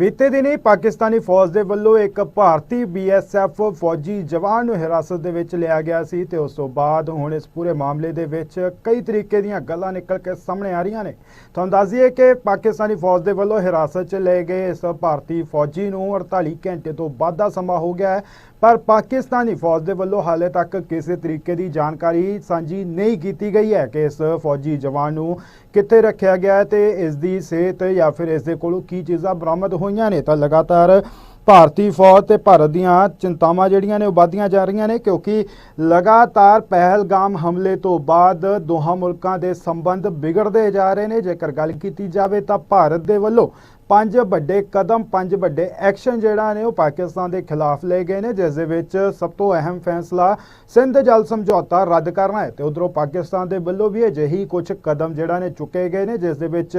ਬੀਤੇ ਦਿਨੀ ਪਾਕਿਸਤਾਨੀ ਫੌਜ ਦੇ ਵੱਲੋਂ ਇੱਕ ਭਾਰਤੀ ਬੀਐਸਐਫ ਫੌਜੀ ਜਵਾਨ ਨੂੰ ਹਿਰਾਸਤ ਦੇ ਵਿੱਚ ਲਿਆ ਗਿਆ ਸੀ ਤੇ ਉਸ ਤੋਂ ਬਾਅਦ ਹੁਣ ਇਸ ਪੂਰੇ ਮਾਮਲੇ ਦੇ ਵਿੱਚ ਕਈ ਤਰੀਕੇ ਦੀਆਂ ਗੱਲਾਂ ਨਿਕਲ ਕੇ ਸਾਹਮਣੇ ਆ ਰਹੀਆਂ ਨੇ। ਤੁਹਾਨੂੰ ਦੱਸ ਦਈਏ ਕਿ ਪਾਕਿਸਤਾਨੀ ਫੌਜ ਦੇ ਵੱਲੋਂ ਹਿਰਾਸਤ 'ਚ ਲਏ ਗਏ ਇਸ ਭਾਰਤੀ ਫੌਜੀ ਨੂੰ 48 ਘੰਟੇ ਤੋਂ ਵੱਧ ਦਾ ਸਮਾਂ ਹੋ ਗਿਆ ਹੈ। ਪਰ ਪਾਕਿਸਤਾਨੀ ਫੌਜ ਦੇ ਵੱਲੋਂ ਹਾਲੇ ਤੱਕ ਕਿਸੇ ਤਰੀਕੇ ਦੀ ਜਾਣਕਾਰੀ ਸਾਂਝੀ ਨਹੀਂ ਕੀਤੀ ਗਈ ਹੈ ਕਿ ਇਸ ਫੌਜੀ ਜਵਾਨ ਨੂੰ ਕਿੱਥੇ ਰੱਖਿਆ ਗਿਆ ਹੈ ਤੇ ਇਸ ਦੀ ਸਿਹਤ ਜਾਂ ਫਿਰ ਇਸ ਦੇ ਕੋਲੋਂ ਕੀ ਚੀਜ਼ਾਂ ਬਰਾਮਦ ਹੋਈਆਂ ਨੇ। ਤਾਂ ਲਗਾਤਾਰ ਭਾਰਤੀ ਫੌਜ ਤੇ ਭਾਰਤ ਦੀਆਂ ਚਿੰਤਾਵਾਂ ਜਿਹੜੀਆਂ ਨੇ ਉਹ ਵਧਦੀਆਂ ਜਾ ਰਹੀਆਂ ਨੇ ਕਿਉਂਕਿ ਲਗਾਤਾਰ ਪਹਿਲਗਾਮ ਹਮਲੇ ਤੋਂ ਬਾਅਦ ਦੋਹਾਂ ਮੁਲਕਾਂ ਦੇ ਸੰਬੰਧ ਵਿਗੜਦੇ ਜਾ ਰਹੇ ਨੇ। ਜੇਕਰ ਗੱਲ ਕੀਤੀ ਜਾਵੇ ਤਾਂ ਭਾਰਤ ਦੇ ਵੱਲੋਂ ਪੰਜ ਵੱਡੇ ਕਦਮ, ਪੰਜ ਵੱਡੇ ਐਕਸ਼ਨ ਜਿਹੜਾ ਨੇ ਉਹ ਪਾਕਿਸਤਾਨ ਦੇ ਖਿਲਾਫ ਲਏ ਗਏ ਨੇ, ਜਿਸ ਦੇ ਵਿੱਚ ਸਭ ਤੋਂ ਅਹਿਮ ਫੈਸਲਾ ਸਿੰਧ ਜਲ ਸਮਝੌਤਾ ਰੱਦ ਕਰਨਾ ਹੈ ਤੇ ਉਧਰੋਂ ਪਾਕਿਸਤਾਨ ਦੇ ਵੱਲੋਂ ਵੀ ਅਜਿਹੀ ਕੁਝ ਕਦਮ ਜਿਹੜਾ ਨੇ ਚੁੱਕੇ ਗਏ ਨੇ, ਜਿਸ ਦੇ ਵਿੱਚ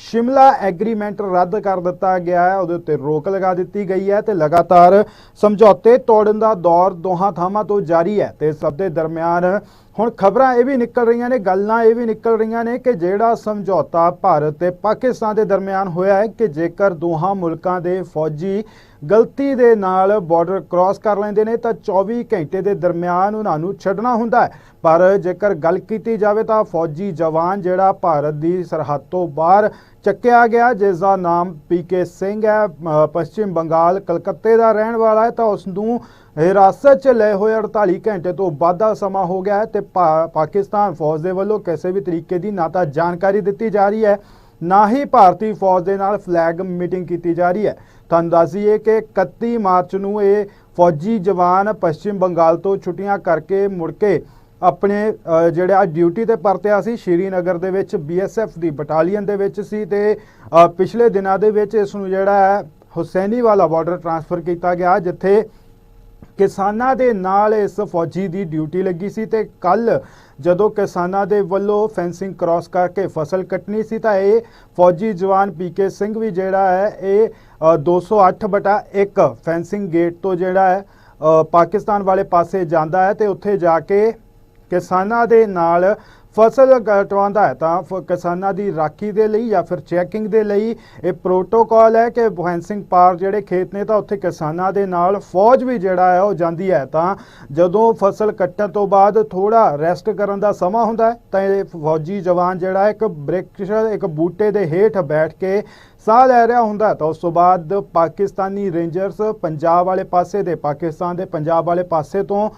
ਸ਼ਿਮਲਾ ਐਗਰੀਮੈਂਟ ਰੱਦ ਕਰ ਦਿੱਤਾ ਗਿਆ ਹੈ, ਉਹਦੇ ਉੱਤੇ ਰੋਕ ਲਗਾ ਦਿੱਤੀ ਗਈ ਹੈ ਤੇ ਲਗਾਤਾਰ ਸਮਝੌਤੇ ਤੋੜਨ ਦਾ ਦੌਰ ਦੋਹਾਂ ਥਾਵਾਂ ਤੋਂ ਜਾਰੀ ਹੈ ਤੇ ਸਭ ਦੇ ਦਰਮਿਆਨ ਹੁਣ ਖਬਰਾਂ ਇਹ ਵੀ ਨਿਕਲ ਰਹੀਆਂ ਨੇ, ਗੱਲਾਂ ਇਹ ਵੀ ਨਿਕਲ ਰਹੀਆਂ ਨੇ ਕਿ ਜਿਹੜਾ ਸਮਝੌਤਾ ਭਾਰਤ ਤੇ ਪਾਕਿਸਤਾਨ ਦੇ ਦਰਮਿਆਨ ਹੋਇਆ ਹੈ ਕਿ ਜੇਕਰ ਦੋਹਾਂ ਮੁਲਕਾਂ ਦੇ ਫੌਜੀ ਗਲਤੀ ਦੇ ਨਾਲ ਬਾਰਡਰ ਕ੍ਰਾਸ ਕਰ ਲੈਂਦੇ ਨੇ ਤਾਂ 24 ਘੰਟੇ ਦੇ ਦਰਮਿਆਨ ਉਹਨਾਂ ਨੂੰ ਛੱਡਣਾ ਹੁੰਦਾ ਹੈ। ਪਰ ਜੇਕਰ ਗੱਲ ਕੀਤੀ ਜਾਵੇ ਤਾਂ ਫੌਜੀ ਜਵਾਨ ਜਿਹੜਾ ਭਾਰਤ ਦੀ ਸਰਹੱਦ ਤੋਂ ਬਾਹਰ ਚੱਕਿਆ ਗਿਆ ਜਿਸ ਦਾ ਨਾਮ ਪੀਕੇ ਸਿੰਘ ਹੈ ਅ, ਬੰਗਾਲ ਕਲਕੱਤੇ ਦਾ ਰਹਿਣ ਵਾਲਾ ਹੈ ਤਾਂ ਉਸ ਨੂੰ ਹਿਰਾਸਤ 'ਚ ਲਏ ਹੋਏ 48 ਘੰਟੇ ਤੋਂ ਵੱਧ ਦਾ ਸਮਾਂ ਹੋ ਗਿਆ ਹੈ ਤੇ ਪਾਕਿਸਤਾਨ ਫੌਜ ਦੇ ਵੱਲੋਂ ਕਿਸੇ ਵੀ ਤਰੀਕੇ ਦੀ ਨਾ ਤਾਂ ਜਾਣਕਾਰੀ ਦਿੱਤੀ ਜਾ ਰਹੀ ਹੈ ਨਾ ਹੀ ਭਾਰਤੀ ਫੌਜ ਦੇ ਨਾਲ ਫਲੈਗ ਮੀਟਿੰਗ ਕੀਤੀ ਜਾ ਰਹੀ ਹੈ। ਤੁਹਾਨੂੰ ਦੱਸ ਦਈਏ ਕਿ 31 ਮਾਰਚ ਨੂੰ ਇਹ ਫੌਜੀ ਜਵਾਨ ਪੱਛਮੀ ਬੰਗਾਲ ਤੋਂ ਛੁੱਟੀਆਂ ਕਰਕੇ ਮੁੜ ਕੇ ਆਪਣੇ ਜਿਹੜਾ ਡਿਊਟੀ ਤੇ ਪਰਤਿਆ ਸੀ, ਸ਼੍ਰੀਨਗਰ ਦੇ ਵਿੱਚ ਬੀਐਸਐਫ ਦੀ ਬਟਾਲੀਅਨ ਦੇ ਵਿੱਚ ਸੀ ਤੇ ਪਿਛਲੇ ਦਿਨਾਂ ਦੇ ਵਿੱਚ ਇਸ ਨੂੰ ਜਿਹੜਾ ਹੈ ਹੁਸੈਨੀਵਾਲਾ ਬਾਰਡਰ ਟਰਾਂਸਫਰ ਕੀਤਾ ਗਿਆ, ਜਿੱਥੇ ਕਿਸਾਨਾਂ ਦੇ ਨਾਲ ਇਸ ਫੌਜੀ ਦੀ ਡਿਊਟੀ ਲੱਗੀ ਸੀ ਤੇ ਕੱਲ ਜਦੋਂ ਕਿਸਾਨਾਂ ਦੇ ਵੱਲੋਂ ਫੈਂਸਿੰਗ ਕ੍ਰਾਸ ਕਰਕੇ ਫਸਲ ਕੱਟਣੀ ਸੀ ਤਾਂ ਇਹ ਫੌਜੀ ਜਵਾਨ ਪੀਕੇ ਸਿੰਘ ਵੀ ਜਿਹੜਾ ਹੈ ਇਹ ਅ, 208 ਬਟਾ 1 ਫੈਂਸਿੰਗ ਗੇਟ ਤੋਂ ਜਿਹੜਾ ਹੈ ਪਾਕਿਸਤਾਨ ਵਾਲੇ ਪਾਸੇ ਜਾਂਦਾ ਹੈ ਤੇ ਉੱਥੇ ਜਾ ਕੇ ਕਿਸਾਨਾਂ ਦੇ ਨਾਲ ਫਸਲ ਕਟਵਾਉਂਦਾ ਹੈ, ਤਾਂ ਫ- ਕਿਸਾਨਾਂ ਦੀ ਰਾਖੀ ਦੇ ਲਈ ਜਾਂ ਫਿਰ ਚੈਕਿੰਗ ਦੇ ਲਈ ਇਹ ਪ੍ਰੋਟੋਕਾਲ ਹੈ ਕਿ ਫੈਂਸਿੰਗ ਪਾਰ ਜਿਹੜੇ ਖੇਤ ਨੇ ਤਾਂ ਉੱਥੇ ਕਿਸਾਨਾਂ ਦੇ ਨਾਲ ਫੌਜ ਵੀ ਜਿਹੜਾ ਹੈ ਉਹ ਜਾਂਦੀ ਹੈ, ਤਾਂ ਜਦੋਂ ਫਸਲ ਕੱਟਣ ਤੋਂ ਬਾਅਦ ਥੋੜਾ ਰੈਸਟ ਕਰਨ ਦਾ ਸਮਾਂ ਹੁੰਦਾ ਹੈ, ਤਾਂ ਇਹ ਫੌਜੀ ਜਵਾਨ ਜਿਹੜਾ ਇੱਕ ਬ੍ਰਿਕਸ਼, ਇੱਕ ਬੂਟੇ ਦੇ ਹੇਠ ਬੈਠ ਕੇ ਸਾਹ ਲੈ ਰਿਹਾ ਹੁੰਦਾ ਤਾਂ ਉਸ ਤੋਂ ਬਾਅਦ ਪਾਕਿਸਤਾਨੀ ਰੇਂਜਰਸ ਪੰਜਾਬ ਵਾਲੇ ਪਾਸੇ ਦੇ, ਪਾਕਿਸਤਾਨ ਦੇ ਪੰਜਾਬ ਵਾਲੇ ਪਾਸੇ ਤੋਂ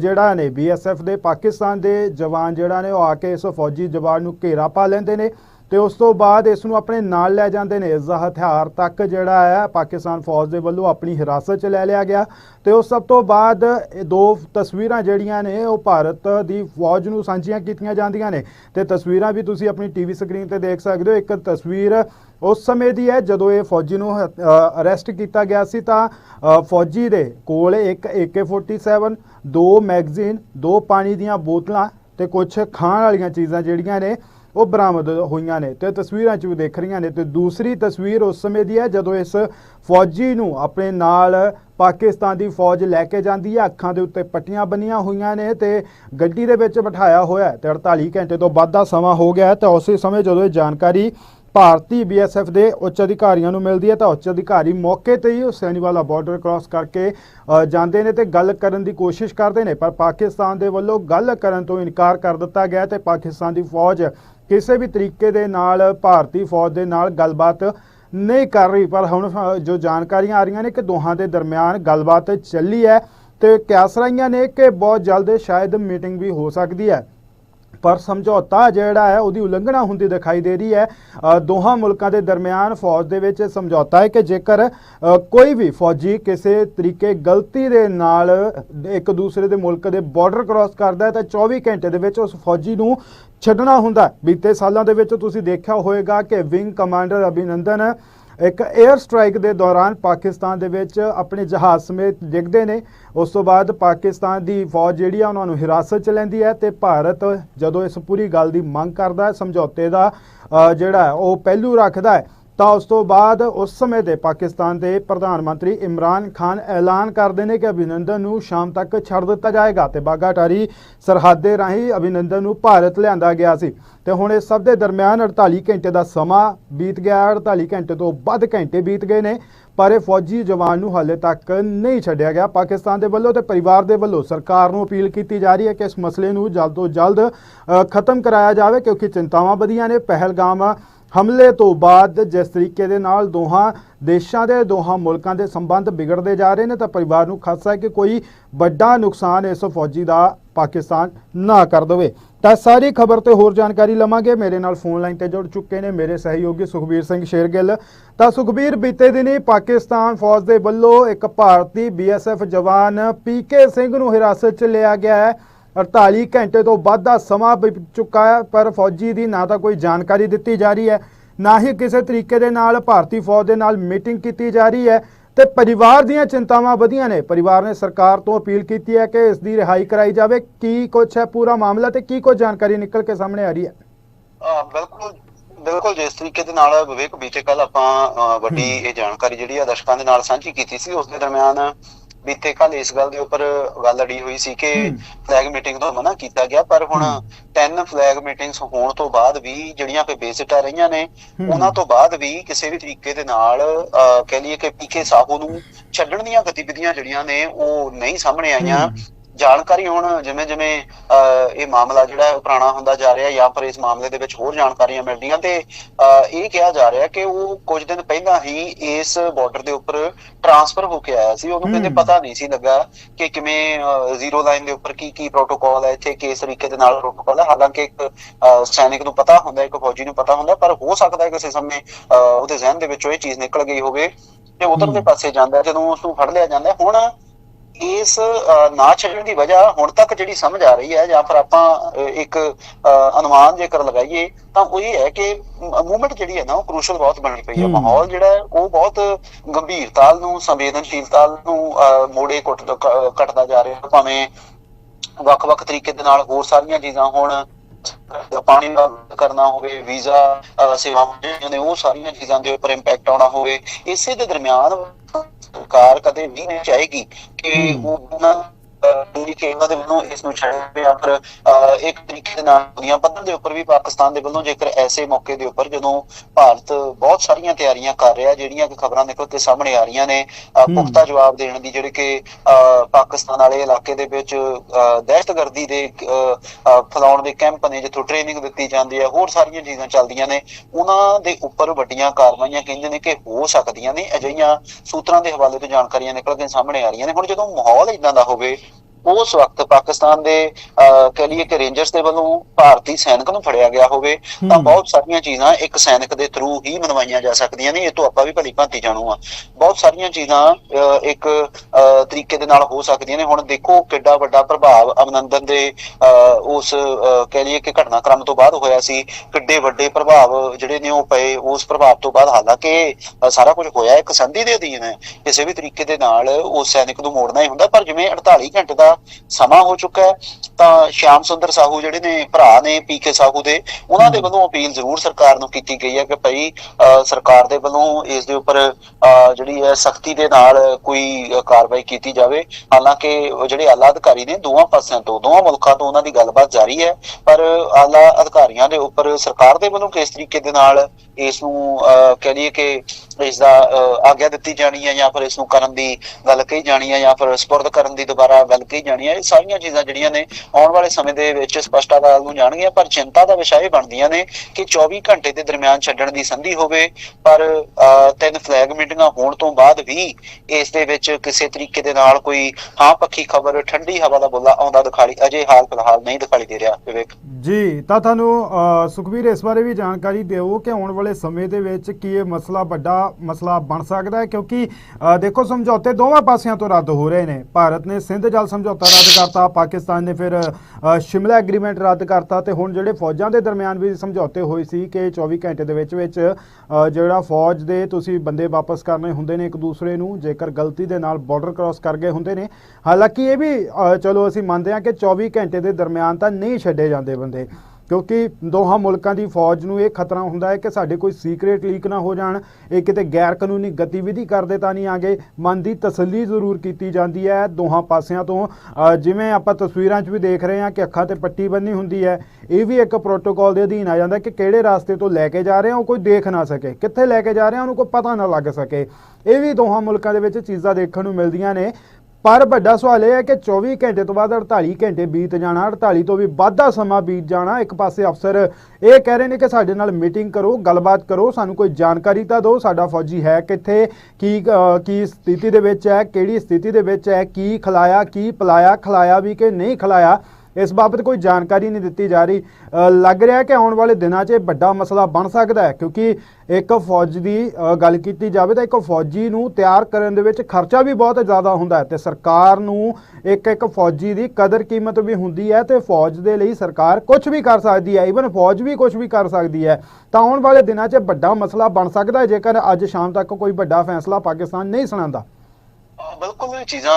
ਜਿਹੜਾ ਨੇ ਬੀਐਸਐਫ ਦੇ ਪਾਕਿਸਤਾਨ ਦੇ ਜਵਾਨ ਜਿਹੜਾ ਨੇ ਉਹ ਆ ਕੇ ਇਸ ਫੌਜੀ ਜਵਾਨ ਨੂੰ ਘੇਰਾ ਪਾ ਲੈਂਦੇ ਨੇ ਤੇ ਉਸ ਤੋਂ ਬਾਅਦ ਇਸ ਨੂੰ ਆਪਣੇ ਨਾਲ ਲੈ ਜਾਂਦੇ ਨੇ। ਇਸ ਦਾ ਹਥਿਆਰ ਤੱਕ ਜਿਹੜਾ ਹੈ ਪਾਕਿਸਤਾਨ ਫੌਜ ਦੇ ਵੱਲੋਂ ਆਪਣੀ ਹਿਰਾਸਤ 'ਚ ਲੈ ਲਿਆ ਗਿਆ ਤੇ ਉਸ ਸਭ ਤੋਂ ਬਾਅਦ ਇਹ ਦੋ ਤਸਵੀਰਾਂ ਜਿਹੜੀਆਂ ਨੇ ਉਹ ਭਾਰਤ ਦੀ ਫੌਜ ਨੂੰ ਸਾਂਝੀਆਂ ਕੀਤੀਆਂ ਜਾਂਦੀਆਂ ਨੇ। ਤੇ ਤਸਵੀਰਾਂ ਵੀ ਤੁਸੀਂ ਆਪਣੀ ਟੀਵੀ ਸਕਰੀਨ ਤੇ ਦੇਖ ਸਕਦੇ ਹੋ। ਇੱਕ ਤਸਵੀਰ ਉਸ ਸਮੇਂ ਦੀ ਹੈ, ਜਦੋਂ ਇਹ ਫੌਜੀ ਨੂੰ ਅਰੈਸਟ ਕੀਤਾ ਗਿਆ ਸੀ, ਤਾਂ ਫੌਜੀ ਦੇ ਕੋਲ ਇੱਕ AK47 ਦੋ ਮੈਗਜ਼ੀਨ ਦੋ ਪਾਣੀ ਦੀਆਂ ਬੋਤਲਾਂ ਤੇ ਕੁਝ ਖਾਣ ਵਾਲੀਆਂ ਚੀਜ਼ਾਂ ਜਿਹੜੀਆਂ ਨੇ, ਉਹ ਬਰਾਮਦ ਹੋਈਆਂ ਨੇ ਤੇ ਤਸਵੀਰਾਂ 'ਚ ਵੀ ਦੇਖ ਰਹੀਆਂ ਨੇ ਤੇ ਦੂਸਰੀ ਤਸਵੀਰ ਉਸ ਸਮੇਂ ਦੀ ਹੈ, ਜਦੋਂ ਇਸ ਫੌਜੀ ਨੂੰ ਆਪਣੇ ਨਾਲ ਪਾਕਿਸਤਾਨ ਦੀ ਫੌਜ ਲੈ ਕੇ ਜਾਂਦੀ ਹੈ, ਅੱਖਾਂ ਦੇ ਉੱਤੇ ਪੱਟੀਆਂ ਬੰਨੀਆਂ ਹੋਈਆਂ ਨੇ ਤੇ ਗੱਡੀ ਦੇ ਵਿੱਚ ਬਿਠਾਇਆ ਹੋਇਆ ਹੈ ਤੇ 48 ਘੰਟੇ ਤੋਂ ਵੱਧ ਦਾ ਸਮਾਂ ਹੋ ਗਿਆ ਹੈ ਤਾਂ ਉਸੇ ਸਮੇਂ ਜਦੋਂ ਇਹ ਜਾਣਕਾਰੀ ਭਾਰਤੀ ਬੀਐਸਐਫ ਦੇ ਉੱਚ ਅਧਿਕਾਰੀਆਂ ਨੂੰ ਮਿਲਦੀ ਹੈ ਤਾਂ ਉੱਚ ਅਧਿਕਾਰੀ ਮੌਕੇ ਤੇ ਹੀ ਹੁਸੈਨੀ ਵਾਲਾ ਬਾਰਡਰ ਕ੍ਰਾਸ ਕਰਕੇ ਜਾਂਦੇ ਨੇ ਤੇ ਗੱਲ ਕਰਨ ਦੀ ਕੋਸ਼ਿਸ਼ ਕਰਦੇ ਨੇ। ਪਰ ਪਾਕਿਸਤਾਨ ਦੇ ਵੱਲੋਂ ਗੱਲ ਕਰਨ ਤੋਂ ਇਨਕਾਰ ਕਰ ਦਿੱਤਾ ਗਿਆ ਤੇ ਪਾਕਿਸਤਾਨ ਦੀ ਫੌਜ ਕਿਸੇ ਵੀ ਤਰੀਕੇ ਦੇ ਨਾਲ, ਭਾਰਤੀ ਫੌਜ ਦੇ ਨਾਲ ਗੱਲਬਾਤ ਨਹੀਂ ਕਰ ਰਹੀ। ਪਰ ਹੁਣ ਜੋ ਜਾਣਕਾਰੀਆਂ ਆ ਰਹੀਆਂ ਨੇ ਕਿ ਦੋਹਾਂ ਦੇ ਦਰਮਿਆਨ ਗੱਲਬਾਤ ਚੱਲੀ ਹੈ ਤੇ ਕਿਆਸ ਰਹੀਆਂ ਨੇ ਕਿ ਬਹੁਤ ਜਲਦ ਸ਼ਾਇਦ ਮੀਟਿੰਗ ਵੀ ਹੋ ਸਕਦੀ ਹੈ। ਪਰ ਸਮਝੌਤਾ ਜਿਹੜਾ ਹੈ, ਉਹਦੀ ਉਲੰਘਣਾ ਹੁੰਦੀ ਦਿਖਾਈ ਦੇ ਰਹੀ ਹੈ। ਦੋਹਾਂ ਮੁਲਕਾਂ ਦੇ ਦਰਮਿਆਨ ਫੌਜ ਦੇ ਵਿੱਚ ਸਮਝੌਤਾ ਹੈ ਕਿ ਜੇਕਰ ਕੋਈ ਵੀ ਫੌਜੀ ਕਿਸੇ ਤਰੀਕੇ ਗਲਤੀ ਦੇ ਨਾਲ ਇੱਕ ਦੂਸਰੇ ਦੇ ਮੁਲਕ ਦੇ ਬਾਰਡਰ ਕ੍ਰਾਸ ਕਰਦਾ ਹੈ, ਤਾਂ 24 ਘੰਟੇ ਦੇ ਵਿੱਚ ਉਸ ਫੌਜੀ ਨੂੰ ਛੱਡਣਾ ਹੁੰਦਾ ਬੀਤੇ ਸਾਲਾਂ ਦੇ ਵਿੱਚ ਤੁਸੀਂ ਦੇਖਿਆ ਹੋਵੇਗਾ ਕਿ ਵਿੰਗ ਕਮਾਂਡਰ ਅਭਿਨੰਦਨ ਇੱਕ 에ਅਰ ਸਟ੍ਰਾਈਕ ਦੇ ਦੌਰਾਨ ਪਾਕਿਸਤਾਨ ਦੇ ਵਿੱਚ ਆਪਣੇ ਜਹਾਜ਼ ਸਮੇਤ ਡਿੱਗਦੇ ਨੇ। ਉਸ ਤੋਂ ਬਾਅਦ ਪਾਕਿਸਤਾਨ ਦੀ ਫੌਜ ਜਿਹੜੀ ਆ, ਉਹਨਾਂ ਨੂੰ ਹਿਰਾਸਤ 'ਚ ਲੈਂਦੀ ਹੈ ਤੇ ਭਾਰਤ ਜਦੋਂ ਇਸ ਪੂਰੀ ਗੱਲ ਦੀ ਮੰਗ ਕਰਦਾ ਹੈ, ਸਮਝੌਤੇ ਦਾ ਜਿਹੜਾ ਉਹ ਪਹਿਲੂ ਰੱਖਦਾ ਹੈ। ਤਾਂ ਉਸ ਤੋਂ ਬਾਅਦ ਉਸ ਸਮੇਂ ਦੇ ਪਾਕਿਸਤਾਨ ਦੇ ਪ੍ਰਧਾਨ ਮੰਤਰੀ ਇਮਰਾਨ ਖਾਨ ਐਲਾਨ ਕਰਦੇ ਨੇ ਕਿ ਅਭਿਨੰਦਨ ਨੂੰ ਸ਼ਾਮ ਤੱਕ ਛੱਡ ਦਿੱਤਾ ਜਾਏਗਾ ਤੇ ਬਾਗਾਟਾਰੀ ਸਰਹੱਦੇ ਰਾਹੀਂ ਅਭਿਨੰਦਨ ਨੂੰ ਭਾਰਤ ਲਿਆਂਦਾ ਗਿਆ ਸੀ। ਤੇ ਹੁਣ ਇਸ ਸਭ ਦੇ ਦਰਮਿਆਨ 48 ਘੰਟੇ ਦਾ ਸਮਾਂ ਬੀਤ ਗਿਆ। ਹੈ। 48 ਘੰਟੇ ਤੋਂ ਵੱਧ ਘੰਟੇ ਬੀਤ ਗਏ ਨੇ, ਪਰ ਇਹ ਫੌਜੀ ਜਵਾਨ ਨੂੰ ਹਾਲੇ ਤੱਕ ਨਹੀਂ ਛੱਡਿਆ ਗਿਆ। ਪਾਕਿਸਤਾਨ ਦੇ ਵੱਲੋਂ ਤੇ ਪਰਿਵਾਰ ਦੇ ਵੱਲੋਂ ਸਰਕਾਰ ਨੂੰ ਅਪੀਲ ਕੀਤੀ ਜਾ ਰਹੀ ਹੈ ਕਿ ਇਸ ਮਸਲੇ ਨੂੰ ਜਲਦ ਤੋਂ ਜਲਦ ਖਤਮ ਕਰਾਇਆ ਜਾਵੇ, ਕਿਉਂਕਿ ਚਿੰਤਾਵਾਂ ਵਧੀਆਂ ਨੇ। ਪਹਿਲਗਾਮ ਹਮਲੇ ਤੋਂ ਬਾਅਦ ਜਿਸ ਤਰੀਕੇ ਦੇ ਨਾਲ ਦੋਹਾਂ ਦੇਸ਼ਾਂ ਦੇ ਦੋਹਾਂ ਮੁਲਕਾਂ ਦੇ ਸੰਬੰਧ ਵਿਗੜਦੇ ਜਾ ਰਹੇ ਨੇ ਤਾਂ ਪਰਿਵਾਰ ਨੂੰ ਖਾਸਾ ਹੈ ਕਿ ਕੋਈ ਵੱਡਾ ਨੁਕਸਾਨ ਇਸ ਫੌਜੀ ਦਾ ਪਾਕਿਸਤਾਨ ਨਾ ਕਰ ਦੇਵੇ। ਤਾਂ ਸਾਰੀ ਖਬਰ ਤੇ ਹੋਰ ਜਾਣਕਾਰੀ ਲਵਾਂਗੇ। ਮੇਰੇ ਨਾਲ ਫੋਨ ਲਾਈਨ ਤੇ ਜੁੜ ਚੁੱਕੇ ਨੇ ਮੇਰੇ ਸਹਿਯੋਗੀ ਸੁਖਬੀਰ ਸਿੰਘ ਸ਼ੇਰਗਿੱਲ। ਤਾਂ ਸੁਖਬੀਰ, ਬੀਤੇ ਦਿਨੀ ਪਾਕਿਸਤਾਨ ਫੌਜ ਦੇ ਵੱਲੋਂ ਇੱਕ ਭਾਰਤੀ ਬੀਐਸਐਫ ਜਵਾਨ ਪੀਕੇ ਸਿੰਘ ਨੂੰ ਹਿਰਾਸਤ 'ਚ ਲਿਆ ਗਿਆ ਹੈ। 48 ਘੰਟੇ ਤੋਂ ਵੱਧ ਦਾ ਸਮਾਂ ਬੀਤ ਚੁੱਕਾ ਹੈ ਪਰ ਫੌਜੀ ਦੀ ਨਾ ਤਾਂ ਕੋਈ ਜਾਣਕਾਰੀ ਦਿੱਤੀ ਜਾ ਰਹੀ ਹੈ ਨਾ ਹੀ ਕਿਸੇ ਤਰੀਕੇ ਦੇ ਨਾਲ ਭਾਰਤੀ ਫੌਜ ਦੇ ਨਾਲ ਮੀਟਿੰਗ ਕੀਤੀ ਜਾ ਰਹੀ ਹੈ ਤੇ ਪਰਿਵਾਰ ਦੀਆਂ ਚਿੰਤਾਵਾਂ ਵਧੀਆਂ ਨੇ। ਪਰਿਵਾਰ ਨੇ ਸਰਕਾਰ ਤੋਂ ਅਪੀਲ ਕੀਤੀ ਹੈ ਕਿ ਇਸ ਦੀ ਰਿਹਾਈ ਕਰਾਈ ਜਾਵੇ। ਕੀ ਕੁਛ ਹੈ ਪੂਰਾ ਮਾਮਲਾ ਤੇ ਕੀ ਕੁਝ ਜਾਣਕਾਰੀ ਨਿਕਲ ਕੇ ਸਾਹਮਣੇ ਆ ਰਹੀ ਹੈ? ਬਿਲਕੁਲ ਬਿਲਕੁਲ ਜਿਸ ਤਰੀਕੇ ਦੇ ਨਾਲ ਵਿਵੇਕ ਬੀਤੇ ਕੱਲ ਆਪਾਂ ਵੱਡੀ ਇਹ ਜਾਣਕਾਰੀ ਜਿਹੜੀ ਆ ਦਰਸ਼ਕਾਂ ਦੇ ਨਾਲ ਸਾਂਝੀ ਕੀਤੀ ਸੀ ਉਸ ਦੇ ਦਰਮਿਆਨ ਬੀਤੇ ਕੱਲ ਇਸ ਗੱਲ ਦੇ ਉੱਪਰ ਗੱਲ ਅੜੀ ਹੋਈ ਸੀ ਕਿ। ਫਲੈਗ ਮੀਟਿੰਗ ਤੋਂ ਮਨਾ ਕੀਤਾ ਗਿਆ ਪਰ ਹੁਣ ਹਮ। 10 ਫਲੈਗ ਮੀਟਿੰਗਸ ਹੋਣ ਤੋਂ ਬਾਅਦ ਵੀ ਜਿਹੜੀਆਂ ਕਿ ਬੇਸਿਟਾ ਰਹੀਆਂ ਨੇ। ਉਹਨਾਂ ਤੋਂ ਬਾਅਦ ਵੀ ਕਿਸੇ ਵੀ ਤਰੀਕੇ ਦੇ ਨਾਲ ਕਹਿ ਲਈਏ ਕਿ ਪੀਕੇ ਸਾਹੂ ਨੂੰ ਛੱਡਣ ਦੀਆਂ ਗਤੀਵਿਧੀਆਂ ਜਿਹੜੀਆਂ ਨੇ ਉਹ ਨਹੀਂ ਸਾਹਮਣੇ ਆਈਆਂ। ਜਾਣਕਾਰੀ ਹੁਣ ਜਿਵੇਂ ਜਿਵੇਂ ਇਹ ਮਾਮਲਾ ਜਿਹੜਾ ਪੁਰਾਣਾ ਹੁੰਦਾ ਜਾ ਰਿਹਾ ਜਾਂ ਫਿਰ ਇਸ ਮਾਮਲੇ ਦੇ ਵਿੱਚ ਹੋਰ ਜਾਣਕਾਰੀਆਂ ਮਿਲਦੀਆਂ ਤੇ ਇਹ ਕਿਹਾ ਜਾ ਰਿਹਾ ਕਿ ਉਹ ਕੁਝ ਦਿਨ ਪਹਿਲਾਂ ਹੀ ਇਸ ਬਾਰਡਰ ਦੇ ਉੱਪਰ ਟਰਾਂਸਫਰ ਹੋ ਕੇ ਆਇਆ ਸੀ ਉਹਨੂੰ ਕਹਿੰਦੇ। ਪਤਾ ਨਹੀਂ ਸੀ ਲੱਗਾ ਕਿ ਕਿਵੇਂ ਜ਼ੀਰੋ ਲਾਈਨ ਦੇ ਉੱਪਰ ਕੀ ਕੀ ਪ੍ਰੋਟੋਕਾਲ ਹੈ ਇੱਥੇ ਕਿਸ ਤਰੀਕੇ ਦੇ ਨਾਲ ਪ੍ਰੋਟੋਕਾਲ ਹੈ ਹਾਲਾਂਕਿ ਇੱਕ ਸੈਨਿਕ ਨੂੰ ਪਤਾ ਹੁੰਦਾ ਇੱਕ ਫੌਜੀ ਨੂੰ ਪਤਾ ਹੁੰਦਾ ਪਰ ਹੋ ਸਕਦਾ ਹੈ ਕਿਸੇ ਸਮੇਂ ਉਹਦੇ ਜ਼ਿਹਨ ਦੇ ਵਿੱਚੋਂ ਇਹ ਚੀਜ਼ ਨਿਕਲ ਗਈ ਹੋਵੇ ਤੇ ਉਧਰਲੇ ਹਮ। ਪਾਸੇ ਜਾਂਦਾ ਜਦੋਂ ਉਸ ਨੂੰ ਫੜ ਲਿਆ ਜਾਂਦਾ। ਹੁਣ ਇਸ ਨਾ ਛੱਡਣ ਦੀ ਵਜ੍ਹਾ ਹੁਣ ਤੱਕ ਜਿਹੜੀ ਸਮਝ ਆ ਰਹੀ ਹੈ ਜਾਂ ਫਿਰ ਆਪਾਂ ਇੱਕ ਅਨੁਮਾਨ ਜੇਕਰ ਲਗਾਈਏ ਤਾਂ ਉਹ ਇਹ ਹੈ ਕਿ ਮੂਵਮੈਂਟ ਜਿਹੜੀ ਹੈ ਨਾ ਉਹ ਕ੍ਰੂਸ਼ਲ ਬਹੁਤ ਬਣੀ ਪਈ ਹੈ। ਮਾਹੌਲ ਜਿਹੜਾ ਹੈ ਉਹ ਬਹੁਤ ਗੰਭੀਰਤਾ ਨੂੰ ਸੰਵੇਦਨਸ਼ੀਲਤਾ ਨੂੰ ਮੋੜੇ ਕੱਟਦਾ ਜਾ ਰਿਹਾ ਭਾਵੇਂ ਵੱਖ-ਵੱਖ ਤਰੀਕੇ ਦੇ ਨਾਲ ਹੋਰ ਸਾਰੀਆਂ ਚੀਜ਼ਾਂ ਹੋਣ ਪਾਣੀ ਦਾ ਕਰਨਾ ਹੋਵੇ ਵੀਜ਼ਾ ਸੇਵਾਵਾਂ ਨੇ ਉਹ ਸਾਰੀਆਂ ਚੀਜ਼ਾਂ ਦੇ ਉੱਪਰ ਇੰਪੈਕਟ ਆਉਣਾ ਹੋਵੇ। ਇਸੇ ਦੇ ਦਰਮਿਆਨ ਸਰਕਾਰ ਕਦੇ ਵੀ ਨਹੀਂ ਚਾਹੇਗੀ ਕਿ ਉਹਨਾਂ ਅਹ, ਕਿ ਇਹਨਾਂ ਦੇ ਵੱਲੋਂ ਇਸ ਨੂੰ ਛੱਡੇ ਜਾਂ ਫਿਰ ਇੱਕ ਤਰੀਕੇ ਦੇ ਨਾਲ ਦੁਨੀਆ ਪੱਧਰ ਦੇ ਉੱਪਰ ਵੀ ਪਾਕਿਸਤਾਨ ਦੇ ਵੱਲੋਂ ਜੇਕਰ ਐਸੇ ਮੌਕੇ ਦੇ ਉੱਪਰ ਜਦੋਂ ਭਾਰਤ ਬਹੁਤ ਸਾਰੀਆਂ ਤਿਆਰੀਆਂ ਕਰ ਰਿਹਾ ਜਿਹੜੀਆਂ ਕਿ ਖਬਰਾਂ ਨਿਕਲ ਕੇ ਸਾਹਮਣੇ ਆ ਰਹੀਆਂ ਨੇ। ਪੁਖਤਾ ਜਵਾਬ ਦੇਣ ਦੀ ਜਿਹੜੇ ਕਿ ਪਾਕਿਸਤਾਨ ਵਾਲੇ ਇਲਾਕੇ ਦੇ ਵਿੱਚ ਦਹਿਸ਼ਤਗਰਦੀ ਦੇ ਫੈਲਾਉਣ ਦੇ ਕੈਂਪ ਨੇ ਜਿੱਥੋਂ ਟ੍ਰੇਨਿੰਗ ਦਿੱਤੀ ਜਾਂਦੀ ਹੈ ਹੋਰ ਸਾਰੀਆਂ ਚੀਜ਼ਾਂ ਚੱਲਦੀਆਂ ਨੇ ਉਹਨਾਂ ਦੇ ਉੱਪਰ ਵੱਡੀਆਂ ਕਾਰਵਾਈਆਂ ਕਹਿੰਦੇ ਨੇ ਕਿ ਹੋ ਸਕਦੀਆਂ ਨੇ ਅਜਿਹੀਆਂ ਸੂਤਰਾਂ ਦੇ ਹਵਾਲੇ ਤੋਂ ਜਾਣਕਾਰੀਆਂ ਨਿਕਲ ਕੇ ਸਾਹਮਣੇ ਆ ਰਹੀਆਂ ਨੇ ਹੁਣ ਜਦੋਂ ਮਾਹੌਲ ਇਦਾਂ ਦਾ ਹੋਵੇ ਉਸ ਵਕਤ ਪਾਕਿਸਤਾਨ ਦੇ ਕਹਿ ਲਈਏ ਕਿ ਰੇਂਜਰਸ ਦੇ ਵੱਲੋਂ ਭਾਰਤੀ ਸੈਨਿਕ ਨੂੰ ਫੜਿਆ ਗਿਆ ਹੋਵੇ ਤਾਂ। ਬਹੁਤ ਸਾਰੀਆਂ ਚੀਜ਼ਾਂ ਇੱਕ ਸੈਨਿਕ ਦੇ ਥਰੂ ਹੀ ਮਨਵਾਈਆਂ ਜਾ ਸਕਦੀਆਂ ਨੇ ਇਹ ਤੋਂ ਆਪਾਂ ਵੀ ਭਲੀ ਭਾਂਤੀ ਜਾਣੂ ਆ ਬਹੁਤ ਸਾਰੀਆਂ ਚੀਜ਼ਾਂ ਇੱਕ ਤਰੀਕੇ ਦੇ ਨਾਲ ਹੋ ਸਕਦੀਆਂ ਨੇ। ਹੁਣ ਦੇਖੋ ਕਿੱਡਾ ਵੱਡਾ ਪ੍ਰਭਾਵ ਅਮਨੰਦਨ ਦੇ ਉਸ ਕਹਿ ਲਈਏ ਕਿ ਘਟਨਾਕ੍ਰਮ ਤੋਂ ਬਾਅਦ ਹੋਇਆ ਸੀ। ਕਿੱਡੇ ਵੱਡੇ ਪ੍ਰਭਾਵ ਜਿਹੜੇ ਨੇ ਉਹ ਪਏ ਉਸ ਪ੍ਰਭਾਵ ਤੋਂ ਬਾਅਦ। ਹਾਲਾਂਕਿ ਸਾਰਾ ਕੁਝ ਹੋਇਆ ਇੱਕ ਸੰਧੀ ਦੇ ਅਧੀਨ। ਹੈ ਕਿਸੇ ਵੀ ਤਰੀਕੇ ਦੇ ਨਾਲ ਉਸ ਸੈਨਿਕ ਨੂੰ ਮੋੜਨਾ ਹੀ ਹੁੰਦਾ ਪਰ ਜਿਵੇਂ 48 ਘੰਟੇ ਦਾ ਸਮਾਂ ਹੋ ਚੁੱਕਾ ਹੈ ਤਾਂ ਸ਼ਿਆਮ ਸੁੰਦਰ ਸਾਹੂ ਜਿਹੜੇ ਨੇ ਭਰਾ ਨੇ ਪੀਕੇ ਸਾਹੂ ਦੇ ਉਹਨਾਂ ਦੇ ਵੱਲੋਂ ਅਪੀਲ ਜ਼ਰੂਰ ਸਰਕਾਰ ਨੂੰ ਕੀਤੀ ਗਈ ਹੈ ਕਿ ਭਈ ਸਰਕਾਰ ਦੇ ਵੱਲੋਂ ਇਸ ਦੇ ਉੱਪਰ ਜਿਹੜੀ ਹੈ ਸਖਤੀ ਦੇ ਨਾਲ ਕੋਈ ਕਾਰਵਾਈ ਕੀਤੀ ਜਾਵੇ। ਹਾਲਾਂਕਿ ਜਿਹੜੇ ਆਲਾ ਅਧਿਕਾਰੀ ਨੇ ਦੋਵਾਂ ਪਾਸਿਆਂ ਤੋਂ ਦੋਵਾਂ ਮੁਲਕਾਂ ਤੋਂ ਉਹਨਾਂ ਦੀ ਗੱਲਬਾਤ ਜਾਰੀ ਹੈ ਪਰ ਆਲਾ ਅਧਿਕਾਰੀਆਂ ਦੇ ਉੱਪਰ ਸਰਕਾਰ ਦੇ ਵੱਲੋਂ ਕਿਸ ਤਰੀਕੇ ਦੇ ਨਾਲ ਇਸ ਨੂੰ ਕਹਿ ਲਈਏ ਕਿ ਇਸ ਦਾ ਆਗਿਆ ਦਿੱਤੀ ਜਾਣੀ ਹੈ ਜਾਂ ਫਿਰ ਇਸ ਨੂੰ ਕਰਨ ਦੀ ਗੱਲ ਕਹੀ ਜਾਣੀ ਹੈ ਜਾਂ ਫਿਰ ਸਪੁਰਦ ਕਰਨ ਦੀ ਦੁਬਾਰਾ ਗੱਲ ਕਹੀ ਜਾਣੀਆਂ ਇਹ ਸਾਰੀਆਂ ਚੀਜ਼ਾਂ ਜਿਹੜੀਆਂ ਨੇ ਆਉਣ ਵਾਲੇ ਸਮੇਂ ਦੇ ਵਿੱਚ ਸਪਸ਼ਟਤਾ ਨੂੰ ਜਾਣਗੀਆਂ ਪਰ ਚਿੰਤਾ ਦਾ ਵਿਸ਼ਾ ਇਹ ਬਣਦੀਆਂ ਨੇ ਕਿ 24 ਘੰਟੇ ਦੇ ਦਰਮਿਆਨ ਛੱਡਣ ਦੀ ਸੰਧੀ ਹੋਵੇ ਪਰ ਤਿੰਨ ਫਲੈਗ ਮੀਟਿੰਗਾਂ ਹੋਣ ਤੋਂ ਬਾਅਦ ਵੀ ਇਸ ਦੇ ਵਿੱਚ ਕਿਸੇ ਤਰੀਕੇ ਦੇ ਨਾਲ ਕੋਈ ਹਾਂ ਪੱਖੀ ਖਬਰ ਠੰਡੀ ਹਵਾ ਦਾ ਬੋਲਾ ਆਉਂਦਾ ਦਿਖਾਈ ਅਜੇ ਹਾਲ ਫਿਲਹਾਲ ਨਹੀਂ ਦਿਖਾਈ ਦੇ ਰਿਹਾ ਵਿਵੇਕ। ਜੀ ਤਾਂ ਤੁਹਾਨੂੰ ਅ, ਸੁਖਬੀਰ ਇਸ ਬਾਰੇ ਵੀ ਜਾਣਕਾਰੀ ਦਿਓ ਕਿ ਆਉਣ ਵਾਲੇ ਸਮੇਂ ਦੇ ਵਿੱਚ ਕੀ ਇਹ ਮਸਲਾ ਵੱਡਾ ਮਸਲਾ ਬਣ ਸਕਦਾ ਹੈ ਕਿਉਂਕਿ ਅ, ਦੇਖੋ ਸਮਝੌਤੇ ਦੋਵਾਂ ਪਾਸਿਆਂ ਤੋਂ ਰੱਦ ਹੋ ਰਹੇ ਨੇ। ਭਾਰਤ ਨੇ ਸਿੰਧ ਜਲ ਸਮਝੌਤਾ ਰੱਦ ਕਰਤਾ, ਪਾਕਿਸਤਾਨ ਨੇ ਫਿਰ ਸ਼ਿਮਲਾ ਐਗਰੀਮੈਂਟ ਰੱਦ ਕਰਤਾ ਤੇ ਹੁਣ ਜਿਹੜੇ ਫੌਜਾਂ ਦੇ ਦਰਮਿਆਨ ਵੀ ਸਮਝੌਤੇ ਹੋਏ ਸੀ ਕਿ 24 ਘੰਟੇ ਦੇ ਵਿੱਚ ਵਿੱਚ ਜਿਹੜਾ ਫੌਜ ਦੇ ਤੁਸੀਂ ਬੰਦੇ ਵਾਪਸ ਕਰਨੇ ਹੁੰਦੇ ਨੇ ਇੱਕ ਦੂਸਰੇ ਨੂੰ, ਜੇਕਰ ਗਲਤੀ ਦੇ ਨਾਲ ਬਾਰਡਰ ਕ੍ਰਾਸ ਕਰ ਗਏ ਹੁੰਦੇ ਨੇ, ਹਾਲਾਂਕਿ ਇਹ ਵੀ ਚਲੋ ਅਸੀਂ ਮੰਨਦੇ ਹਾਂ ਕਿ 24 ਘੰਟੇ ਦੇ ਦਰਮਿਆਨ ਤਾਂ ਨਹੀਂ ਛੱਡੇ ਜਾਂਦੇ ਬੰਦੇ। ਕਿਉਂਕਿ ਦੋਹਾਂ ਮੁਲਕਾਂ ਦੀ ਫੌਜ ਨੂੰ ਇਹ ਖਤਰਾ ਹੁੰਦਾ ਹੈ ਕਿ ਸਾਡੇ ਕੋਈ ਸੀਕ੍ਰੀਟ ਲੀਕ ਨਾ ਹੋ ਜਾਣ, ਇਹ ਕਿਤੇ ਗੈਰ ਕਾਨੂੰਨੀ ਗਤੀਵਿਧੀ ਕਰਦੇ ਤਾਂ ਨਹੀਂ ਆਗੇ। ਮਨ ਦੀ ਤਸੱਲੀ ਜ਼ਰੂਰ ਕੀਤੀ ਜਾਂਦੀ ਹੈ ਦੋਹਾਂ ਪਾਸਿਆਂ ਤੋਂ। ਜਿਵੇਂ ਆਪਾਂ ਤਸਵੀਰਾਂ 'ਚ ਵੀ ਦੇਖ ਰਹੇ ਹਾਂ ਕਿ ਅੱਖਾਂ ਤੇ ਪੱਟੀ ਬੰਨੀ ਹੁੰਦੀ ਹੈ, ਇਹ ਵੀ ਇੱਕ ਪ੍ਰੋਟੋਕਾਲ ਦੇ ਅਧੀਨ ਆ ਜਾਂਦਾ ਕਿ ਕਿਹੜੇ ਰਾਸਤੇ ਤੋਂ ਲੈ ਕੇ ਜਾ ਰਹੇ ਹਾਂ ਉਹ ਕੋਈ ਦੇਖ ਨਾ ਸਕੇ। ਕਿੱਥੇ ਲੈ ਕੇ ਜਾ ਰਹੇ ਹਾਂ ਉਹਨੂੰ ਕੋਈ ਪਤਾ ਨਾ ਲੱਗ ਸਕੇ। ਇਹ ਵੀ ਦੋਹਾਂ ਮੁਲਕਾਂ ਦੇ ਵਿੱਚ ਚੀਜ਼ਾਂ ਦੇਖਣ ਨੂੰ ਮਿਲਦੀਆਂ ਨੇ। ਪਰ ਵੱਡਾ ਸਵਾਲ ਇਹ ਹੈ ਕਿ 24 ਘੰਟੇ ਤੋਂ ਬਾਅਦ 48 ਘੰਟੇ ਬੀਤ ਜਾਣਾ 48 ਤੋਂ ਵੀ ਵੱਧਾ ਸਮਾਂ ਬੀਤ ਜਾਣਾ, ਇੱਕ ਪਾਸੇ ਅਫਸਰ ਇਹ ਕਹਿ ਰਹੇ ਨੇ ਕਿ ਸਾਡੇ ਨਾਲ ਮੀਟਿੰਗ ਕਰੋ, ਗੱਲਬਾਤ ਕਰੋ, ਸਾਨੂੰ ਕੋਈ ਜਾਣਕਾਰੀ ਤਾਂ ਦਿਓ, ਸਾਡਾ ਫੌਜੀ ਹੈ ਕਿੱਥੇ, ਕੀ ਕੀ ਸਥਿਤੀ ਦੇ ਵਿੱਚ ਹੈ, ਕਿਹੜੀ ਸਥਿਤੀ ਦੇ ਵਿੱਚ ਹੈ, ਕੀ ਖਿਲਾਇਆ, ਕੀ ਪਿਲਾਇਆ, ਖਿਲਾਇਆ ਵੀ ਕਿ ਨਹੀਂ ਖਿਲਾਇਆ। ਇਸ ਬਾਬਤ ਕੋਈ ਜਾਣਕਾਰੀ ਨਹੀਂ ਦਿੱਤੀ ਜਾ ਰਹੀ। ਲੱਗ ਰਿਹਾ ਕਿ ਆਉਣ ਵਾਲੇ ਦਿਨਾਂ 'ਚ ਇਹ ਵੱਡਾ ਮਸਲਾ ਬਣ ਸਕਦਾ ਹੈ, ਕਿਉਂਕਿ ਇੱਕ ਫੌਜ ਦੀ ਗੱਲ ਕੀਤੀ ਜਾਵੇ ਤਾਂ ਇੱਕ ਫੌਜੀ ਨੂੰ ਤਿਆਰ ਕਰਨ ਦੇ ਵਿੱਚ ਖਰਚਾ ਵੀ ਬਹੁਤ ਜ਼ਿਆਦਾ ਹੁੰਦਾ ਹੈ ਤੇ ਸਰਕਾਰ ਨੂੰ ਇੱਕ ਇੱਕ ਫੌਜੀ ਦੀ ਕਦਰ ਕੀਮਤ ਵੀ ਹੁੰਦੀ ਹੈ ਤੇ ਫੌਜ ਦੇ ਲਈ ਸਰਕਾਰ ਕੁਝ ਵੀ ਕਰ ਸਕਦੀ ਹੈ। ਈਵਨ ਫੌਜ ਵੀ ਕੁਝ ਵੀ ਕਰ ਸਕਦੀ ਹੈ। ਤਾਂ ਆਉਣ ਵਾਲੇ ਦਿਨਾਂ 'ਚ ਵੱਡਾ ਮਸਲਾ ਬਣ ਸਕਦਾ ਹੈ, ਜੇਕਰ ਅੱਜ ਸ਼ਾਮ ਤੱਕ ਕੋਈ ਵੱਡਾ ਫੈਸਲਾ ਪਾਕਿਸਤਾਨ ਨਹੀਂ ਸੁਣਾਉਂਦਾ। ਬਿਲਕੁਲ ਇਹ ਚੀਜ਼ਾਂ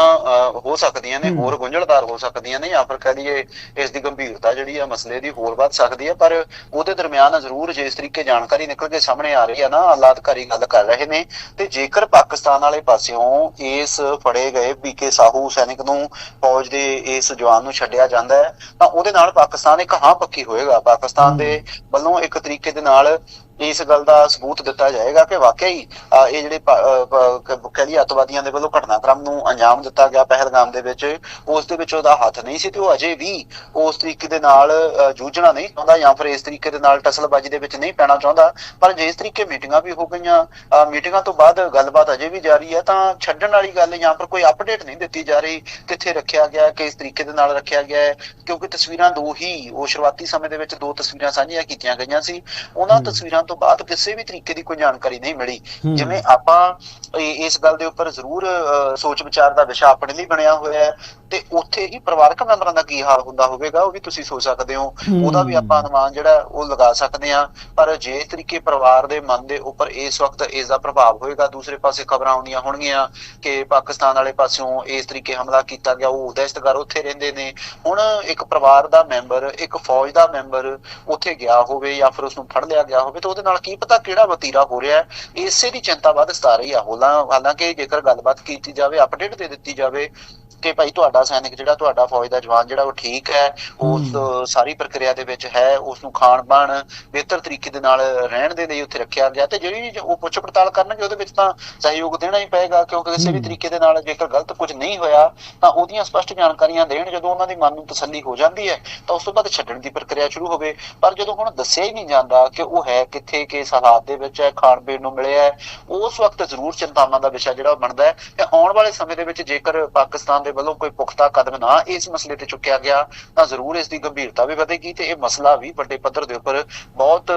ਹੋ ਸਕਦੀਆਂ ਨੇ। ਹੋਰ ਗੁੰਝਲਦਾਰ ਹੋ ਸਕਦੀਆਂ ਨੇ ਜਾਂ ਫਿਰ ਕਹ ਲਈਏ ਇਸ ਦੀ ਗੰਭੀਰਤਾ ਜਿਹੜੀ ਆ ਮਸਲੇ ਦੀ ਹੋਰ ਵੱਧ ਸਕਦੀ ਹੈ ਪਰ ਉਹਦੇ ਦਰਮਿਆਨ ਜ਼ਰੂਰ ਜੇ ਇਸ ਤਰੀਕੇ ਜਾਣਕਾਰੀ ਨਿਕਲ ਕੇ ਸਾਹਮਣੇ ਆ ਰਹੀ ਹੈ ਨਾ ਆਲਾ ਅਧਿਕਾਰੀ ਗੱਲ ਕਰ ਰਹੇ ਨੇ ਤੇ ਜੇਕਰ ਪਾਕਿਸਤਾਨ ਵਾਲੇ ਪਾਸਿਓਂ ਇਸ ਫੜੇ ਗਏ ਪੀਕੇ ਸਾਹੂ ਸੈਨਿਕ ਨੂੰ ਫੌਜ ਦੇ ਇਸ ਜਵਾਨ ਨੂੰ ਛੱਡਿਆ ਜਾਂਦਾ ਹੈ ਤਾਂ ਉਹਦੇ ਨਾਲ ਪਾਕਿਸਤਾਨ ਇੱਕ ਹਾਂ ਪੱਕੀ ਹੋਏਗਾ ਪਾਕਿਸਤਾਨ ਦੇ ਵੱਲੋਂ ਇੱਕ ਤਰੀਕੇ ਦੇ ਨਾਲ ਇਸ ਗੱਲ ਦਾ ਸਬੂਤ ਦਿੱਤਾ ਜਾਏਗਾ ਕਿ ਵਾਕਈ ਅਹ, ਇਹ ਜਿਹੜੇ ਪ- ਅਹ, ਪ- ਕ- ਕਹਿ ਲਈਏ ਅੱਤਵਾਦੀਆਂ ਦੇ ਵੱਲੋਂ ਘਟਨਾਕ੍ਰਮ ਨੂੰ ਅੰਜਾਮ ਦਿੱਤਾ ਗਿਆ ਪਹਿਲਗਾਮ ਦੇ ਵਿੱਚ ਉਸ ਦੇ ਵਿੱਚ ਉਹਦਾ ਹੱਥ ਨਹੀਂ ਸੀ ਤੇ ਉਹ ਅਜੇ ਵੀ ਉਸ ਤਰੀਕੇ ਦੇ ਨਾਲ ਜੂਝਣਾ ਨਹੀਂ ਚਾਹੁੰਦਾ ਜਾਂ ਫਿਰ ਇਸ ਤਰੀਕੇ ਦੇ ਨਾਲ ਟਸਲਬਾਜ਼ੀ ਦੇ ਵਿੱਚ ਨਹੀਂ ਪੈਣਾ ਚਾਹੁੰਦਾ ਪਰ ਜੇ ਇਸ ਤਰੀਕੇ ਮੀਟਿੰਗਾਂ ਵੀ ਹੋ ਗਈਆਂ ਮੀਟਿੰਗਾਂ ਤੋਂ ਬਾਅਦ ਗੱਲਬਾਤ ਅਜੇ ਵੀ ਜਾਰੀ ਹੈ ਤਾਂ ਛੱਡਣ ਵਾਲੀ ਗੱਲ ਜਾਂ ਫਿਰ ਕੋਈ ਅਪਡੇਟ ਨਹੀਂ ਦਿੱਤੀ ਜਾ ਰਹੀ ਕਿੱਥੇ ਰੱਖਿਆ ਗਿਆ ਕਿਸ ਤਰੀਕੇ ਦੇ ਨਾਲ ਰੱਖਿਆ ਗਿਆ ਹੈ ਕਿਉਂਕਿ ਤਸਵੀਰਾਂ ਦੋ ਹੀ ਉਹ ਸ਼ੁਰੂਆਤੀ ਸਮੇਂ ਦੇ ਵਿੱਚ ਦੋ ਤਸਵੀਰਾਂ ਸਾਂਝੀਆਂ ਕੀਤੀਆਂ ਗਈਆਂ ਸੀ ਉਹਨਾਂ। ਤਸਵੀਰਾਂ ਤੋਂ ਬਾਅਦ ਕਿਸੇ ਵੀ ਤਰੀਕੇ ਦੀ ਕੋਈ ਜਾਣਕਾਰੀ ਨਹੀਂ ਮਿਲੀ। ਜਿਵੇਂ ਆਪਾਂ ਇਸ ਗੱਲ ਦੇ ਉੱਪਰ ਜ਼ਰੂਰ ਸੋਚ ਵਿਚਾਰ ਦਾ ਵਿਸ਼ਾ ਆਪਣੇ ਲਈ ਬਣਿਆ ਹੋਇਆ ਹੈ ਤੇ ਉੱਥੇ ਹੀ ਪਰਿਵਾਰਕ ਮੈਂਬਰਾਂ ਦਾ ਕੀ ਹਾਲ ਹੁੰਦਾ ਹੋਵੇਗਾ ਉਹ ਵੀ ਤੁਸੀਂ ਸੋਚ ਸਕਦੇ ਹੋ। ਉਹਦਾ ਵੀ ਆਪਾਂ ਅਨੁਮਾਨ ਜਿਹੜਾ ਉਹ ਲਗਾ ਸਕਦੇ ਹਾਂ ਪਰ ਜੇ ਤਰੀਕੇ ਪਰਿਵਾਰ ਦੇ ਮਨ ਦੇ ਉੱਪਰ ਇਸ ਵਕਤ ਇਸ ਦਾ ਪ੍ਰਭਾਵ ਹੋਏਗਾ ਦੂਸਰੇ ਪਾਸੇ ਖਬਰਾਂ ਆਉਂਦੀਆਂ ਹੋਣਗੀਆਂ ਕਿ ਪਾਕਿਸਤਾਨ ਵਾਲੇ ਪਾਸਿਓਂ ਇਸ ਤਰੀਕੇ ਹਮਲਾ ਕੀਤਾ ਗਿਆ ਉਹ ਦਹਿਸ਼ਤਗਰ ਉੱਥੇ ਰਹਿੰਦੇ ਨੇ ਹੁਣ ਇੱਕ ਪਰਿਵਾਰ ਦਾ ਮੈਂਬਰ ਇੱਕ ਫੌਜ ਦਾ ਮੈਂਬਰ ਉੱਥੇ ਗਿਆ ਹੋਵੇ ਜਾਂ ਫਿਰ ਉਸ ਨੂੰ ਫੜ ਲਿਆ ਗਿਆ ਹੋਵੇ ਤਾਂ ਉਹਦੇ ਨਾਲ ਕੀ ਪਤਾ ਕਿਹੜਾ ਵਤੀਰਾ ਹੋ ਰਿਹਾ ਹੈ, ਇਸੇ ਦੀ ਚਿੰਤਾ ਵੱਧ ਸਤਾ ਰਹੀ ਆ ਹੋਲਾ ਹਾਲਾਂਕਿ ਜੇਕਰ ਗੱਲਬਾਤ ਕੀਤੀ ਜਾਵੇ ਅਪਡੇਟ ਦੇ ਦਿੱਤੀ ਜਾਵੇ ਕਿ ਭਾਈ ਤੁਹਾਡਾ ਸੈਨਿਕ ਜਿਹੜਾ ਤੁਹਾਡਾ ਫੌਜ ਦਾ ਜਵਾਨ ਜਿਹੜਾ ਉਹ ਠੀਕ ਹੈ ਉਸ। ਸਾਰੀ ਪ੍ਰਕਿਰਿਆ ਦੇ ਵਿੱਚ ਹੈ ਉਸ ਨੂੰ ਖਾਣ ਪਾਣ ਬਿਹਤਰ ਤਰੀਕੇ ਦੇ ਨਾਲ ਰਹਿਣ ਦੇ ਲਈ ਉੱਥੇ ਰੱਖਿਆ ਗਿਆ ਤੇ ਜਿਹੜੀ ਉਹ ਪੁੱਛ ਪੜਤਾਲ ਕਰਨਗੇ ਉਹਦੇ ਵਿੱਚ ਤਾਂ ਸਹਿਯੋਗ ਦੇਣਾ ਹੀ ਪਏਗਾ ਕਿਉਂਕਿ ਕਿਸੇ ਵੀ। ਤਰੀਕੇ ਦੇ ਨਾਲ ਜੇਕਰ ਗਲਤ ਕੁਝ ਨਹੀਂ ਹੋਇਆ ਤਾਂ ਉਹਦੀਆਂ ਸਪਸ਼ਟ ਜਾਣਕਾਰੀਆਂ ਦੇਣ ਜਦੋਂ ਉਹਨਾਂ ਦੀ ਮਨ ਨੂੰ ਤਸੱਲੀ ਹੋ ਜਾਂਦੀ ਹੈ ਤਾਂ ਉਸ ਤੋਂ ਬਾਅਦ ਛੱਡਣ ਦੀ ਪ੍ਰਕਿਰਿਆ ਸ਼ੁਰੂ ਹੋਵੇ ਪਰ ਜਦੋਂ ਹੁਣ ਦੱਸਿਆ ਹੀ ਨਹੀਂ ਜਾਂਦਾ ਕਿ ਉਹ ਹੈ ਕਿੱਥੇ ਕਿਸ ਹਾਲਾਤ ਦੇ ਵਿੱਚ ਹੈ ਖਾਣ ਪੀਣ ਨੂੰ ਮਿਲਿਆ ਹੈ ਉਸ ਵਕਤ ਜ਼ਰੂਰ ਚਿੰਤਾਵਾਂ ਦਾ ਵਿਸ਼ਾ ਜਿਹੜਾ ਬਣਦਾ ਹੈ ਤੇ ਆਉਣ ਵਾਲੇ ਸਮੇਂ ਦੇ ਵਿੱਚ ਜੇਕਰ ਪਾਕਿਸਤਾਨ ਦੇ ਵੱਲੋਂ ਕੋਈ ਪੁਖਤਾ ਕਦਮ ਨਾ ਇਸ ਮਸਲੇ ਤੇ ਚੁੱਕਿਆ ਗਿਆ, ਤਾਂ ਜ਼ਰੂਰ ਇਸ ਦੀ ਗੰਭੀਰਤਾ ਵੀ ਵਧੇਗੀ ਤੇ ਇਹ ਮਸਲਾ ਵੀ ਵੱਡੇ ਪੱਧਰ ਦੇ ਉੱਪਰ ਬਹੁਤ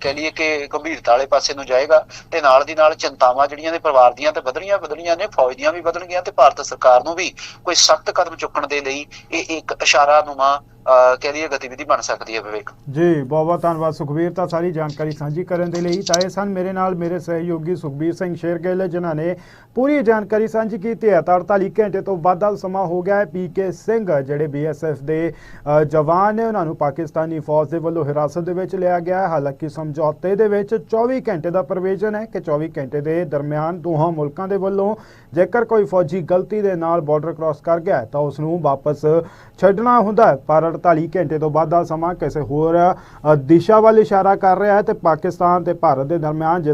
ਕਹਿ ਲਈਏ ਕਿ ਗੰਭੀਰਤਾ ਵਾਲੇ ਪਾਸੇ ਨੂੰ ਜਾਏਗਾ ਤੇ ਨਾਲ ਦੀ ਨਾਲ ਚਿੰਤਾਵਾਂ ਜਿਹੜੀਆਂ ਨੇ ਪਰਿਵਾਰ ਦੀਆਂ ਤੇ ਵਧਣੀਆਂ ਵਧਣੀਆਂ ਨੇ, ਫੌਜ ਦੀਆਂ ਵੀ ਵਧਣਗੀਆਂ ਤੇ ਭਾਰਤ ਸਰਕਾਰ ਨੂੰ ਵੀ ਕੋਈ ਸਖਤ ਕਦਮ ਚੁੱਕਣ ਦੇ ਲਈ ਇਹ ਇੱਕ ਇਸ਼ਾਰਾ ਨੁਮਾ ਅਹ, ਕਹਿ ਲਈਏ ਗਤੀਵਿਧੀ ਬਣ ਸਕਦੀ ਹੈ ਵਿਵੇਕ। ਜੀ ਬਹੁਤ ਬਹੁਤ ਧੰਨਵਾਦ ਸੁਖਬੀਰ ਤਾਂ ਸਾਰੀ ਜਾਣਕਾਰੀ ਸਾਂਝੀ ਕਰਨ ਦੇ ਲਈ। ਤਾਂ ਇਹ ਸਨ ਮੇਰੇ ਨਾਲ ਮੇਰੇ ਸਹਿਯੋਗੀ ਸੁਖਬੀਰ ਸਿੰਘ ਸ਼ੇਰਗਿੱਲ ਜਿਨ੍ਹਾਂ ਨੇ ਪੂਰੀ ਜਾਣਕਾਰੀ ਸਾਂਝੀ ਕੀਤੀ ਹੈ। ਤਾਂ 48 ਘੰਟੇ ਤੋਂ ਵੱਧ ਦਾ ਸਮਾਂ ਹੋ ਗਿਆ ਹੈ ਪੀਕੇ ਸਿੰਘ ਜਿਹੜੇ ਬੀਐਸਐਫ ਦੇ ਜਵਾਨ ਨੇ ਉਹਨਾਂ ਨੂੰ ਪਾਕਿਸਤਾਨੀ ਫੌਜ ਦੇ ਵੱਲੋਂ ਹਿਰਾਸਤ ਦੇ ਵਿੱਚ ਲਿਆ ਗਿਆ ਹੈ। ਹਾਲਾਂਕਿ ਸਮਝੌਤੇ ਦੇ ਵਿੱਚ 24 ਘੰਟੇ ਦਾ ਪ੍ਰੋਵੀਜ਼ਨ ਹੈ ਕਿ 24 ਘੰਟੇ ਦੇ ਦਰਮਿਆਨ ਦੋਹਾਂ ਮੁਲਕਾਂ ਦੇ ਵੱਲੋਂ ਜੇਕਰ ਕੋਈ ਫੌਜੀ ਗਲਤੀ ਦੇ ਨਾਲ ਬਾਰਡਰ ਕ੍ਰਾਸ ਕਰ ਗਿਆ ਤਾਂ ਉਸ ਨੂੰ ਵਾਪਸ ਛੱਡਣਾ ਹੁੰਦਾ ਹੈ। ਪਰ 48 ਘੰਟੇ ਤੋਂ ਬਾਅਦ ਦਾ ਸਮਾਂ ਕਿਸੇ ਹੋਰ ਦਿਸ਼ਾ ਵੱਲ ਇਸ਼ਾਰਾ ਕਰ ਰਿਹਾ ਹੈ ਤੇ ਪਾਕਿਸਤਾਨ ਤੇ ਭਾਰਤ ਦੇ ਦਰਮਿਆਨ ਜਿਸ